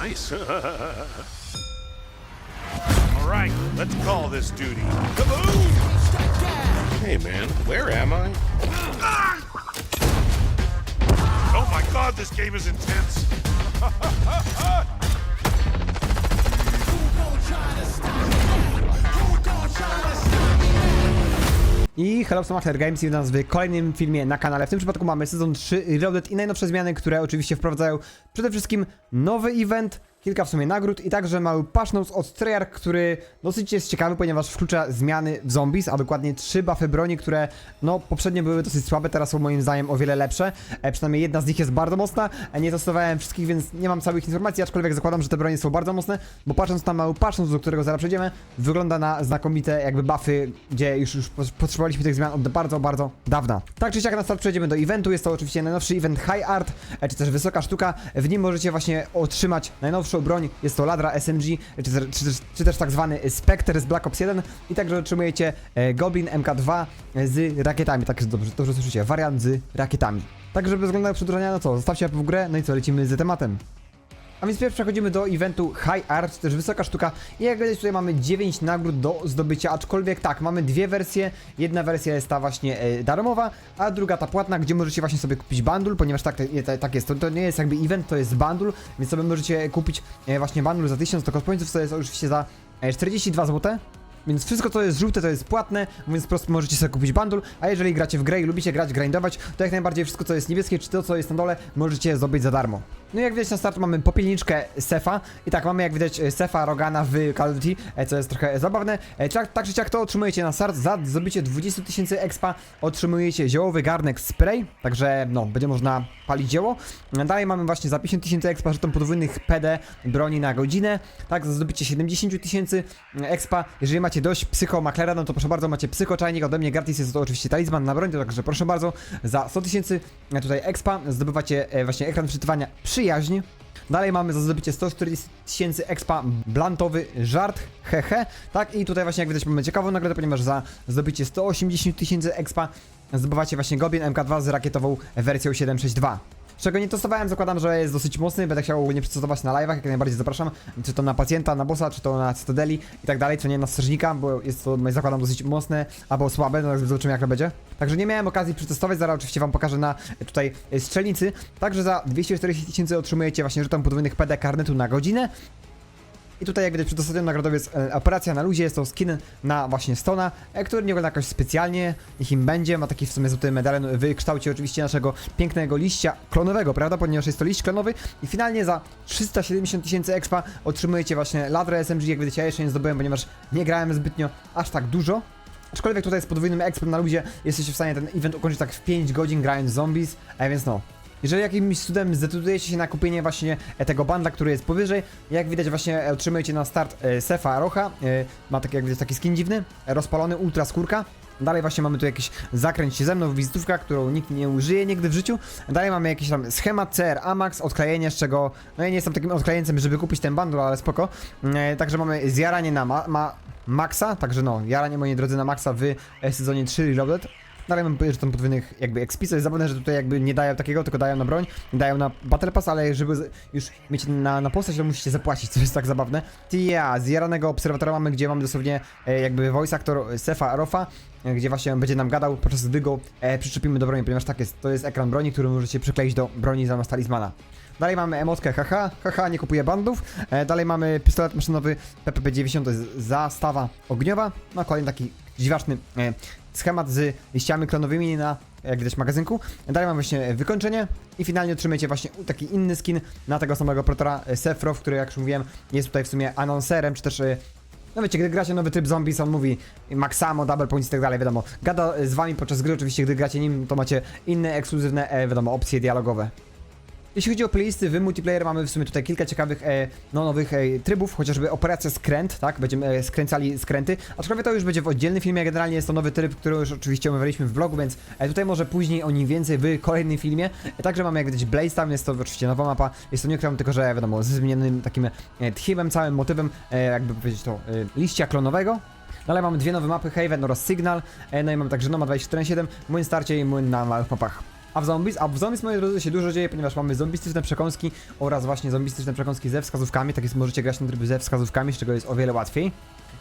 Nice. All right, let's call this duty. Kaboom! hey, man, where am I? Ah! Oh my god, this game is intense. I hello, to Machler Games i nas w kolejnym filmie na kanale. W tym przypadku mamy sezon 3 Reloaded i najnowsze zmiany, które oczywiście wprowadzają przede wszystkim nowy event, kilka w sumie nagród i także mały notes od Treyarch, który dosyć jest ciekawy, ponieważ wklucza zmiany w zombies, a dokładnie trzy buffy broni, które no poprzednio były dosyć słabe, teraz są moim zdaniem o wiele lepsze. E, przynajmniej jedna z nich jest bardzo mocna. E, nie testowałem wszystkich, więc nie mam całych informacji, aczkolwiek zakładam, że te bronie są bardzo mocne, bo patrząc na mały notes, do którego zaraz przejdziemy, wygląda na znakomite jakby buffy, gdzie już, już potrzebowaliśmy tych zmian od bardzo, bardzo dawna. Tak czy siak na start przejdziemy do eventu, jest to oczywiście najnowszy event High Art, e, czy też wysoka sztuka. W nim możecie właśnie otrzymać najnowszą broń, jest to Ladra SMG, czy, czy, czy też tak zwany Spectre z Black Ops 1 i także otrzymujecie e, Goblin MK2 z rakietami, tak dobrze, dobrze słyszycie, wariant z rakietami. Także bez względu na no co, zostawcie w grę, no i co, lecimy z tematem. A więc pierwszy przechodzimy do eventu High Art, też wysoka sztuka. I jak widać tutaj mamy 9 nagród do zdobycia, aczkolwiek tak, mamy dwie wersje. Jedna wersja jest ta właśnie e, darmowa, a druga ta płatna, gdzie możecie właśnie sobie kupić bundle, ponieważ tak, tak, tak jest, to, to nie jest jakby event, to jest bundle, więc sobie możecie kupić e, właśnie bundle za 1000 to pońców, co jest oczywiście za e, 42 zł. Więc wszystko co jest żółte to jest płatne, więc po prostu możecie sobie kupić bundle, a jeżeli gracie w grę i lubicie grać, grindować, to jak najbardziej wszystko co jest niebieskie, czy to co jest na dole, możecie zdobyć za darmo. No jak widać na start mamy popielniczkę Sefa. I tak mamy jak widać e, Sefa Rogana w Call of Duty, e, co jest trochę zabawne. E, Tak, tak czy siak to otrzymujecie na start, za zdobycie 20 tysięcy expa otrzymujecie ziołowy garnek spray, także no, będzie można palić zioło. Dalej mamy właśnie za 50 tysięcy expa żeton podwójnych PD broni na godzinę, tak, za zdobycie 70 tysięcy expa. Jeżeli macie dość psychomaklera, no to proszę bardzo, macie psychoczajnik ode mnie gratis, jest to oczywiście talizman na broń, także proszę bardzo, za 100 tysięcy tutaj expa. Zdobywacie właśnie ekran przeczytywania przyjaźń. Dalej mamy za zdobycie 140 tysięcy expa blantowy żart, hehe, tak i tutaj właśnie jak widać mamy ciekawą nagrodę, ponieważ za zdobycie 180 tysięcy expa zdobywacie właśnie Goblin MK2 z rakietową wersją 762. Czego nie testowałem, zakładam, że jest dosyć mocny, będę chciał ogólnie przetestować na live'ach, jak najbardziej zapraszam, czy to na pacjenta, na bossa, czy to na Cytadeli i tak dalej, co nie na strażnika, bo jest to, zakładam, dosyć mocne albo słabe, no zobaczymy jak to będzie. Także nie miałem okazji przetestować, zaraz oczywiście wam pokażę na tutaj e, strzelnicy. Także za 240 tysięcy otrzymujecie właśnie żeton podwójnych PD karnetu na godzinę. I tutaj jak widać przed ostatnią nagrodą jest operacja na luzie, jest to skin na właśnie Stona, e, który nie wygląda jakoś specjalnie, niech im będzie, ma taki w sumie złoty medalion w kształcie oczywiście naszego pięknego liścia klonowego, prawda, ponieważ jest to liść klonowy. I finalnie za 370 tysięcy expa otrzymujecie właśnie ladrę SMG, jak widzicie ja jeszcze nie zdobyłem, ponieważ nie grałem zbytnio aż tak dużo. Aczkolwiek tutaj z podwójnym expem na ludzie jesteście w stanie ten event ukończyć tak w 5 godzin grając zombies, a więc no, jeżeli jakimś cudem zdecydujecie się na kupienie właśnie e, tego banda, który jest powyżej, jak widać właśnie e, otrzymujecie na start e, Sefa Rocha, e, ma taki jak widać taki skin dziwny, e, rozpalony ultra skórka. Dalej właśnie mamy tu jakiś zakręć się ze mną, wizytówka, którą nikt nie użyje nigdy w życiu. Dalej mamy jakiś tam schemat CR Amax, odklejenie, z czego, no ja nie jestem takim odklejeńcem, żeby kupić ten bundle, ale spoko. E, także mamy zjaranie na ma, ma Maxa, także no, jaranie moi drodzy na Maxa w e, sezonie 3 Reloaded. Dalej mam że tam podwójnych jakby XP, co jest zabawne, że tutaj jakby nie dają takiego, tylko dają na broń, dają na Battle Pass, ale żeby już mieć na, na postać, to musicie zapłacić, co jest tak zabawne. Tia, zjaranego obserwatora mamy, gdzie mamy dosłownie e, jakby voice actor Sefa Rofa, e, gdzie właśnie będzie nam gadał, podczas gdy go e, przyczepimy do broni, ponieważ tak jest, to jest ekran broni, który możecie przykleić do broni zamiast talizmana. Dalej mamy emotkę haha, haha, nie kupuję bandów. E, dalej mamy pistolet maszynowy PPP-90, to jest zastawa ogniowa. No kolejny taki dziwaczny e, schemat z liściami klonowymi na, jak magazynku. Dalej mamy właśnie wykończenie i finalnie otrzymujecie właśnie taki inny skin na tego samego protora e, Sephiroth, który jak już mówiłem jest tutaj w sumie anonserem, czy też... e, no wiecie, gdy gracie nowy tryb zombies, on mówi Maxamo, double points i tak dalej, wiadomo. Gada z wami podczas gry, oczywiście, gdy gracie nim, to macie inne, ekskluzywne, e, wiadomo, opcje dialogowe. Jeśli chodzi o playlisty, w multiplayer mamy w sumie tutaj kilka ciekawych, e, no, nowych e, trybów, chociażby operacja skręt, tak, będziemy e, skręcali skręty, aczkolwiek to już będzie w oddzielnym filmie, generalnie jest to nowy tryb, który już oczywiście omawialiśmy w vlogu, więc e, tutaj może później o nim więcej w kolejnym filmie. E, także mamy jak widać Blaze Town, jest to oczywiście nowa mapa, jest to nie ukryłem, tylko że wiadomo, ze zmienionym takim e, całym motywem, e, jakby powiedzieć to, e, liścia klonowego. Dalej mamy dwie nowe mapy, Haven oraz Signal, e, no i mamy także Nomad 24.7, Młyn Starcie i Młyn na małych mapach. A w zombies? A w zombies, moi drodzy, się dużo dzieje, ponieważ mamy zombistyczne przekąski oraz właśnie zombistyczne przekąski ze wskazówkami, tak jest możecie grać na tryb ze wskazówkami, z czego jest o wiele łatwiej.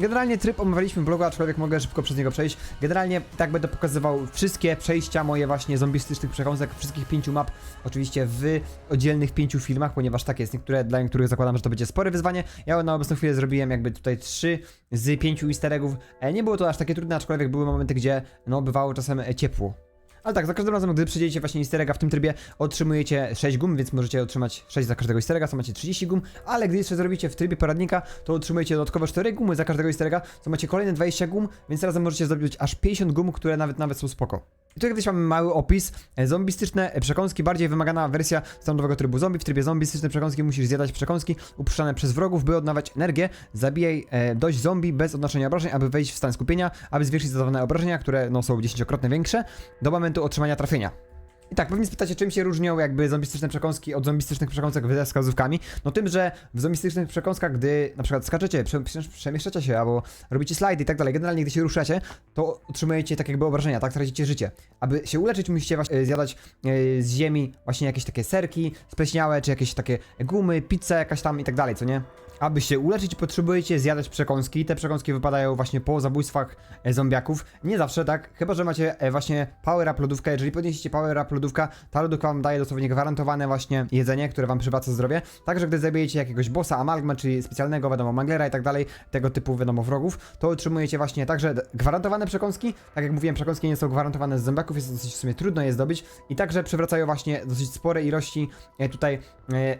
Generalnie tryb omawialiśmy w blogu, aczkolwiek mogę szybko przez niego przejść. Generalnie tak będę pokazywał wszystkie przejścia moje właśnie zombistycznych przekąsek, wszystkich pięciu map, oczywiście w oddzielnych pięciu filmach, ponieważ tak jest, niektóre, dla niektórych zakładam, że to będzie spore wyzwanie. Ja na obecną chwilę zrobiłem jakby tutaj trzy z pięciu easter eggów. E, Nie było to aż takie trudne, aczkolwiek były momenty, gdzie no bywało czasem e, ciepło. Ale tak, za każdym razem, gdy przyjdziecie właśnie easter egga w tym trybie, otrzymujecie 6 gum, więc możecie otrzymać 6 za każdego easter egga, co macie 30 gum, ale gdy jeszcze zrobicie w trybie poradnika, to otrzymujecie dodatkowe 4 gumy za każdego easter egga, co macie kolejne 20 gum, więc razem możecie zdobyć aż 50 gum, które nawet nawet są spoko. Tutaj gdzieś mamy mały opis. E, Zombistyczne e, przekąski, bardziej wymagana wersja standardowego trybu zombie. W trybie zombistyczne przekąski musisz zjadać przekąski upuszczane przez wrogów, by odnawiać energię. Zabijaj e, dość zombie bez odnoszenia obrażeń, aby wejść w stan skupienia, aby zwiększyć zadawane obrażenia, które no, są dziesięciokrotnie większe, do momentu otrzymania trafienia. I tak, pewnie spytacie, czym się różnią jakby zombistyczne przekąski od zombistycznych przekąsek ze wskazówkami? No tym, że w zombistycznych przekąskach, gdy na przykład skaczecie, prze, prze, przemieszczacie się albo robicie slajdy i tak dalej, generalnie gdy się ruszacie, to otrzymujecie tak jakby obrażenia, tak tracicie życie. Aby się uleczyć, musicie właśnie zjadać e, z ziemi właśnie jakieś takie serki spleśniałe, czy jakieś takie gumy, pizza jakaś tam i tak dalej, co nie? Aby się uleczyć, potrzebujecie zjadać przekąski. Te przekąski wypadają właśnie po zabójstwach e, zombiaków. Nie zawsze tak, chyba że macie e, właśnie power up lodówkę. Jeżeli podniesiecie power up lodówka, ta lodówka wam daje dosłownie gwarantowane właśnie jedzenie, które wam przywraca zdrowie. Także gdy zabijecie jakiegoś bossa, amalgma, czyli specjalnego, wiadomo, manglera i tak dalej, tego typu, wiadomo, wrogów, to otrzymujecie właśnie także gwarantowane przekąski. Tak jak mówiłem, przekąski nie są gwarantowane z zombiaków, jest dosyć w sumie trudno je zdobyć. I także przywracają właśnie dosyć spore ilości e, tutaj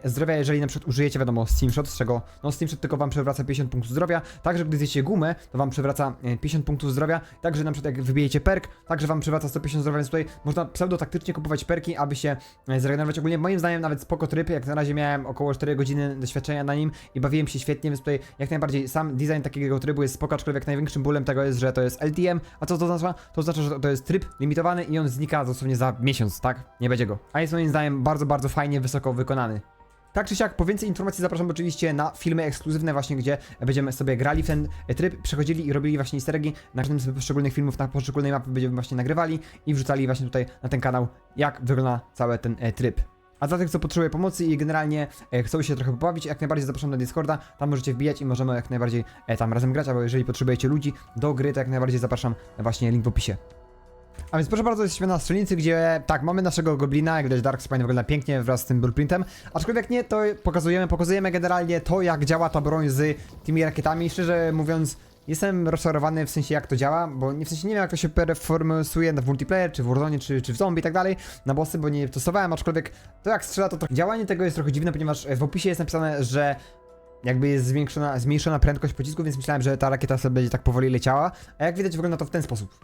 zdrowia, jeżeli na przykład użyjecie, wiadomo, Steam Shot, z czego no Steam Shot tylko wam przywraca 50 punktów zdrowia, także gdy zjecie gumę, to wam przywraca e, 50 punktów zdrowia, także na przykład jak wybijecie perk, także wam przywraca 150 zdrowia, więc tutaj można pseudo-taktycznie kupować perki, aby się e, zregenerować. Ogólnie moim zdaniem nawet spoko tryb, jak na razie miałem około 4 godziny doświadczenia na nim i bawiłem się świetnie, więc tutaj jak najbardziej sam design takiego trybu jest spoko, aczkolwiek największym bólem tego jest, że to jest LTM, a co to oznacza? To oznacza, że to jest tryb limitowany i on znika dosłownie za miesiąc, tak? Nie będzie go. A jest moim zdaniem bardzo, bardzo fajnie, wysoko wykonany. Tak czy siak, po więcej informacji zapraszam oczywiście na filmy ekskluzywne właśnie, gdzie będziemy sobie grali w ten tryb, przechodzili i robili właśnie easter na każdym z poszczególnych filmów, na poszczególnej mapy będziemy właśnie nagrywali i wrzucali właśnie tutaj na ten kanał, jak wygląda cały ten e, tryb. A dla tych, co potrzebuje pomocy i generalnie e, chcą się trochę pobawić, jak najbardziej zapraszam na Discorda, tam możecie wbijać i możemy jak najbardziej e, tam razem grać, albo jeżeli potrzebujecie ludzi do gry, to jak najbardziej zapraszam, właśnie link w opisie. A więc proszę bardzo, jesteśmy na strzelnicy, gdzie tak, mamy naszego goblina, jak widać Dark Spine wygląda pięknie wraz z tym blueprintem, aczkolwiek nie, to pokazujemy, pokazujemy generalnie to, jak działa ta broń z tymi rakietami, szczerze mówiąc, jestem rozczarowany w sensie jak to działa, bo nie, w sensie nie wiem jak to się performuje w multiplayer, czy w Warzone, czy, czy w zombie i tak dalej, na bossy, bo nie testowałem, aczkolwiek to jak strzela, to trochę... Działanie tego jest trochę dziwne, ponieważ w opisie jest napisane, że jakby jest zwiększona, zmniejszona prędkość pocisku, więc myślałem, że ta rakieta sobie będzie tak powoli leciała, a jak widać wygląda to w ten sposób.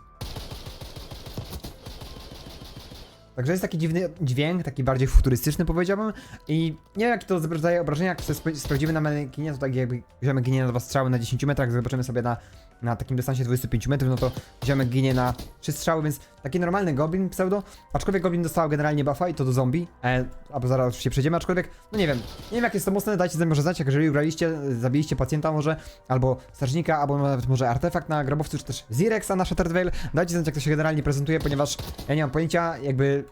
Także jest taki dziwny dźwięk, taki bardziej futurystyczny powiedziałbym. I nie wiem jak to zadaje obrażenia, jak sobie sp- sprawdzimy na manekinie, to tak jakby ziomek ginie na dwa strzały na 10 metrach, zobaczymy sobie na, na takim dystansie 25 metrów, no to ziomek ginie na 3 strzały, więc taki normalny goblin pseudo, aczkolwiek goblin dostał generalnie buffa i to do zombie, e, albo zaraz oczywiście przejdziemy, aczkolwiek, no nie wiem, nie wiem jak jest to mocne, dajcie znać, może znać, jak jeżeli graliście, zabiliście pacjenta może, albo strażnika, albo nawet może artefakt na grobowcu, czy też Zirexa na Shattered Veil, dajcie znać jak to się generalnie prezentuje, ponieważ ja nie mam pojęcia, jakby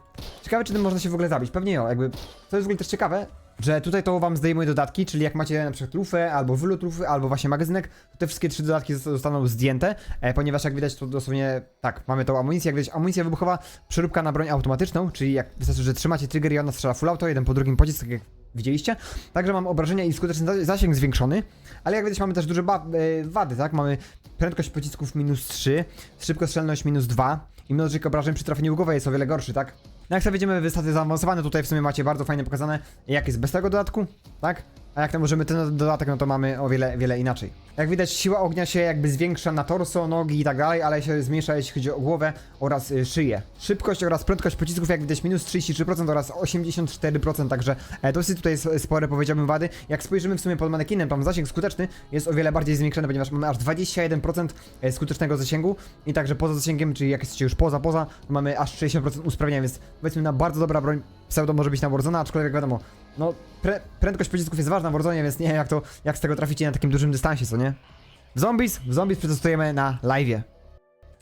Ciekawe, czy tym można się w ogóle zabić. Pewnie jo, jakby. To jest w ogóle też ciekawe, że tutaj to wam zdejmuje dodatki, czyli jak macie na przykład lufę, albo wylot lufy, albo właśnie magazynek, to te wszystkie trzy dodatki zosta- zostaną zdjęte, e, ponieważ jak widać to dosłownie, tak, mamy tą amunicję, jak widać amunicja wybuchowa, przeróbka na broń automatyczną, czyli jak wystarczy, że trzymacie trigger i ona strzela full auto, jeden po drugim pocisk, tak jak widzieliście. Także mam obrażenia i skuteczny za- zasięg zwiększony, ale jak widać mamy też duże e, wady, tak, mamy prędkość pocisków minus 3, szybkostrzelność minus 2 i mnożyk obrażeń przy trafieniu głowy jest o wiele gorszy, tak? No jak sobie widzimy wystawy zaawansowane, tutaj w sumie macie bardzo fajnie pokazane, jak jest bez tego dodatku, tak? A jak tam użymy ten dodatek, no to mamy o wiele, wiele inaczej. Jak widać, siła ognia się jakby zwiększa na torso, nogi i tak dalej, ale się zmniejsza jeśli chodzi o głowę oraz y, szyję. Szybkość oraz prędkość pocisków, jak widać, minus 33% oraz 84%, także e, dosyć tutaj spore, powiedziałbym, wady. Jak spojrzymy w sumie pod manekinem, tam zasięg skuteczny jest o wiele bardziej zwiększony, ponieważ mamy aż 21% e, skutecznego zasięgu i także poza zasięgiem, czyli jak jesteście już poza, poza, mamy aż 60% usprawnienia, więc powiedzmy na bardzo dobra broń pseudo może być na Warzone, aczkolwiek wiadomo, no pre, prędkość pocisków jest ważna w Warzone, więc nie wiem jak to, jak z tego traficie na takim dużym dystansie, co nie? W Zombies, w Zombies przetestujemy na live'ie.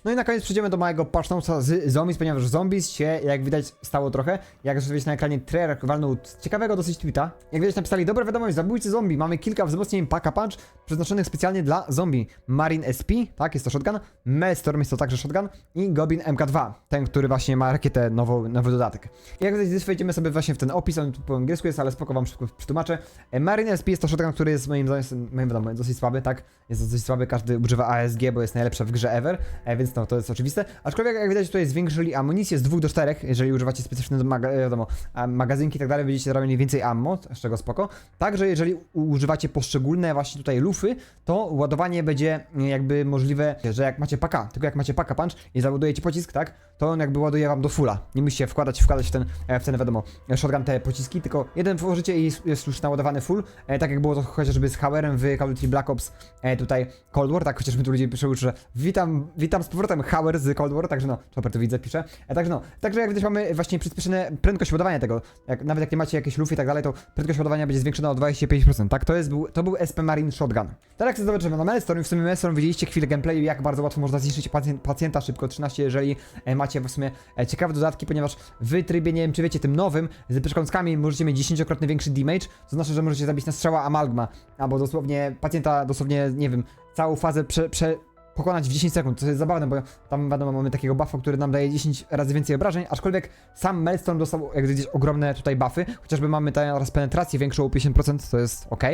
No i na koniec przejdziemy do małego patchnota z zombies, ponieważ zombies się, jak widać, stało trochę. Jak widać na ekranie, trailer walnął ciekawego dosyć tweeta. Jak widać napisali, dobra wiadomość, zabójcy zombie, mamy kilka wzmocnień Paka Punch przeznaczonych specjalnie dla zombie. Marine SP, tak, jest to shotgun, Maelstrom jest to także shotgun i Goblin MK2, ten, który właśnie ma rakietę, nową, nowy dodatek. I jak widać, wejdziemy sobie właśnie w ten opis, on tu po angielsku jest, ale spoko wam szybko przetłumaczę. E, Marine SP jest to shotgun, który jest moim zdaniem, moim wiadomo, dosyć słaby, tak, jest dosyć słaby, każdy używa ASG, bo jest najlepsza w grze ever, e, więc no, to jest oczywiste. Aczkolwiek, jak widać, tutaj zwiększyli amunicję z 2 do 4, jeżeli używacie specjalne maga wiadomo, a, magazynki i tak dalej, będziecie mieli więcej ammo, z czego spoko. Także jeżeli używacie poszczególne właśnie tutaj lufy, to ładowanie będzie mm, jakby możliwe, że jak macie paka, tylko jak macie paka punch i załadujecie pocisk, tak, to on jakby ładuje wam do fulla. Nie musicie wkładać, wkładać w ten, e, w ten wiadomo, shotgun te pociski, tylko jeden włożycie i jest- już naładowany full, e, tak jak było to chociażby z Hauerem w Call of Duty Black Ops e, tutaj Cold War, tak chociażby tu ludzie piszą, że witam, witam z powrotem Hauer z Cold War, także no, Chopper tu widzę, pisze, e, także no, także jak widać mamy właśnie przyspieszone prędkość ładowania tego, jak, nawet jak nie macie jakieś lufy i tak dalej, to prędkość ładowania będzie zwiększona o 25%, tak, to jest, był, to był SP Marine Shotgun. Teraz jak zobaczymy na Maelstrom, w sumie Maelstrom widzieliście chwilę gameplayu, jak bardzo łatwo można zniszczyć pacjent, pacjenta szybko 13, jeżeli e, macie w sumie e, ciekawe dodatki, ponieważ w trybie, nie wiem czy wiecie, tym nowym, z przekąskami możecie mieć 10-krotny większy damage, to znaczy, że możecie zabić na strzała amalgma, albo dosłownie pacjenta, dosłownie, nie wiem, całą fazę prze, prze, pokonać w 10 sekund, co jest zabawne, bo tam wiadomo mamy takiego buffa, który nam daje 10 razy więcej obrażeń, aczkolwiek sam Maelstrom dostał jak widzisz ogromne tutaj buffy, chociażby mamy teraz penetrację większą o 50%, to jest ok.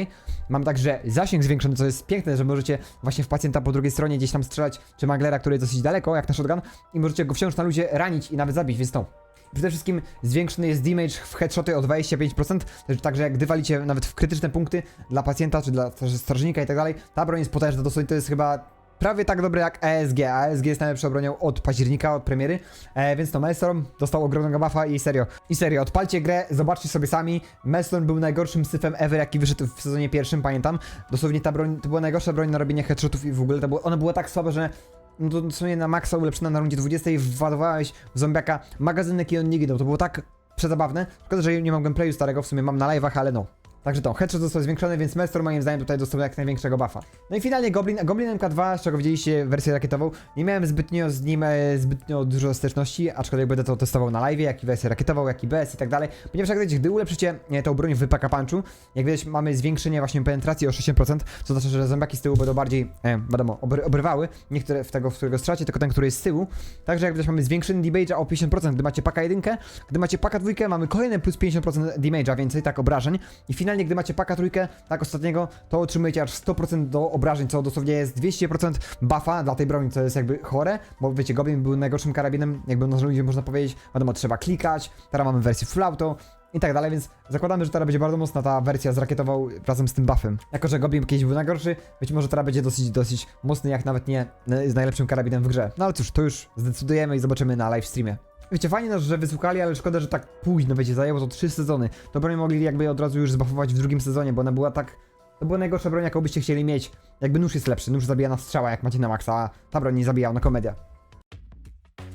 Mamy także zasięg zwiększony, co jest piękne, że możecie właśnie w pacjenta po drugiej stronie gdzieś tam strzelać, czy maglera, który jest dosyć daleko, jak na shotgun, i możecie go wciąż na ludzie ranić i nawet zabić, więc no. Przede wszystkim zwiększony jest damage w headshoty o 25%, też- także jak gdy walicie nawet w krytyczne punkty dla pacjenta, czy dla straż- strażnika i tak dalej, ta broń jest potężna, to jest chyba prawie tak dobre jak ESG, ESG jest najlepszą bronią od października, od premiery, e, więc to Maelstrom dostał ogromnego buffa i serio, i serio, odpalcie grę, zobaczcie sobie sami, Maelstrom był najgorszym syfem ever, jaki wyszedł w sezonie pierwszym, pamiętam, dosłownie ta broń, to była najgorsza broń na robienie headshotów i w ogóle, to było, ona była tak słaba, że no to na maksa ulepszona na rundzie 20 władowałeś w zombiaka magazynek i on nie ginął. To było tak przezabawne. Szkoda, że nie mam gameplayu starego, w sumie mam na live'ach, ale no. Także to, headshot został zwiększony, więc Mestor moim zdaniem tutaj dostał jak największego buffa. No i finalnie Goblin, Goblin MK2, z czego widzieliście wersję rakietową, nie miałem zbytnio z nim e, zbytnio dużo styczności, aczkolwiek będę to testował na live, jak i wersję rakietową, jak i BS i tak dalej, ponieważ jak wiecie, gdy ulepszycie e, tą broń w Paka Punchu, jak widać mamy zwiększenie właśnie penetracji o 60%, co znaczy, że zombiaki z tyłu będą bardziej, e, wiadomo, obry, obrywały, niektóre w tego, w którego strzelacie, tylko ten, który jest z tyłu, także jak widać mamy zwiększony damage'a o 50%, gdy macie Paka 1, gdy macie Paka 2, mamy kolejne plus 50% damage'a więcej, tak, obrażeń. I finalnie, gdy macie Paka 3, tak, ostatniego, to otrzymujecie aż 100% do obrażeń, co dosłownie jest 200% buffa dla tej broni, co jest jakby chore, bo wiecie, Goblin był najgorszym karabinem, jakby można powiedzieć, wiadomo, trzeba klikać, teraz mamy wersję full auto, i tak dalej, więc zakładamy, że teraz będzie bardzo mocna ta wersja z rakietową razem z tym buffem. Jako, że Goblin kiedyś był najgorszy, być może teraz będzie dosyć, dosyć mocny, jak nawet nie z najlepszym karabinem w grze. No ale cóż, to już zdecydujemy i zobaczymy na live streamie. Wiecie, fajnie nas, że wysłuchali, ale szkoda, że tak późno, wiecie, zajęło to trzy sezony. To broń mogli jakby od razu już zbuffować w drugim sezonie, bo ona była tak... To była najgorsza broń, jaką byście chcieli mieć. Jakby nóż jest lepszy, nóż zabija na strzała, jak macie na maksa, a ta broń nie zabijała na komedia.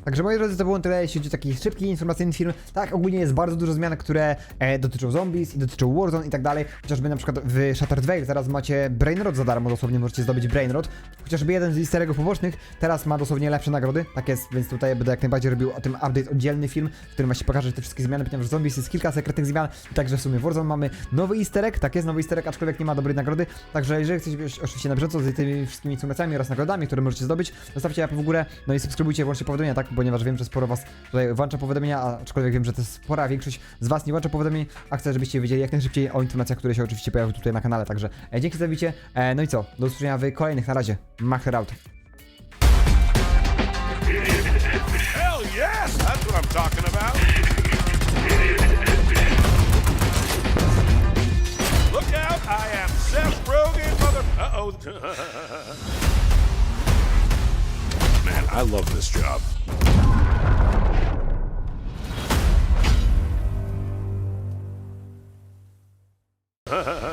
Także moi drodzy, to było tyle, jeśli chodzi o taki szybki, informacyjny film. Tak, ogólnie jest bardzo dużo zmian, które e, dotyczą zombies i dotyczą Warzone i tak dalej. Chociażby na przykład w Shattered Veil teraz macie Brainrod za darmo, dosłownie możecie zdobyć Brainrod. Chociażby jeden z easter pobocznych teraz ma dosłownie lepsze nagrody. Tak jest, więc tutaj będę jak najbardziej robił o tym update oddzielny film, w którym właśnie pokażę te wszystkie zmiany, ponieważ w zombies jest kilka sekretnych zmian. Także w sumie w Warzone mamy nowy easter egg, tak jest, nowy easter egg, aczkolwiek nie ma dobrej nagrody. Także jeżeli chcecie być oczywiście na bieżąco z tymi wszystkimi informacjami oraz nagrodami, które możecie zdobyć, zostawcie łapę w górę, no i subskrybujcie, włączcie powiadomienia, tak, ponieważ wiem, że sporo was tutaj włącza powiadomienia, aczkolwiek wiem, że to jest spora większość z was nie włącza powiadomień, a chcę, żebyście wiedzieli jak najszybciej o informacjach, które się oczywiście pojawią tutaj na kanale, także e, dzięki za widzicie, e, no i co, do usłyszenia w kolejnych, na razie, Macher out. Hell. Look out, I am Seth Rogen, mother. Uh oh. Man, I love this job.